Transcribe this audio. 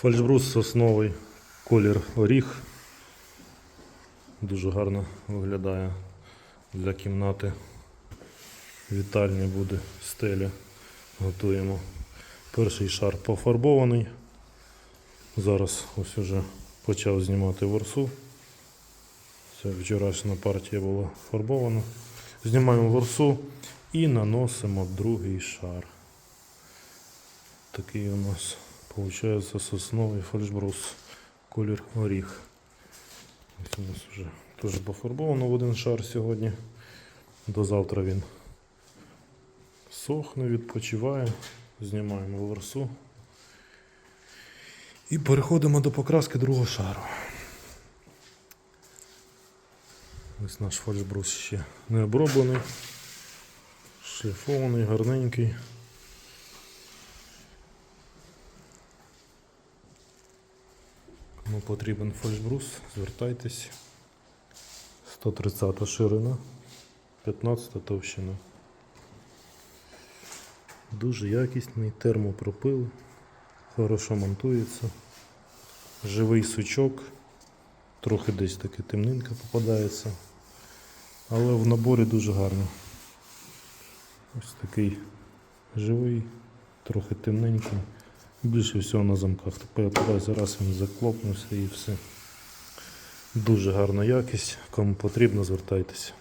Фальшбрус сосновий, колір оріх. Дуже гарно виглядає для кімнати. Вітальні буде стеля. Готуємо. Перший шар пофарбований. Зараз ось уже почав знімати ворсу. Це вчорашня партія була фарбована. Знімаємо ворсу і наносимо другий шар. Такий у нас виходить сосновий фальшбрус. Колір оріх. Ось у нас вже теж пофарбовано в один шар сьогодні. До завтра він сохне, відпочиває. Знімаємо ворсу. І переходимо до покраски другого шару. Ось наш фальшбрус ще не оброблений, шліфований, гарненький. Потрібен фальшбрус, звертайтесь. 130 ширина, 15 товщина. Дуже якісний термопропил, хорошо монтується. Живий сучок, трохи десь таки темнинка попадається, але в наборі дуже гарно. Ось такий живий, трохи темненький. Більше всього на замках. Тепер зараз він заклопнувся і все. Дуже гарна якість. Кому потрібно, звертайтеся.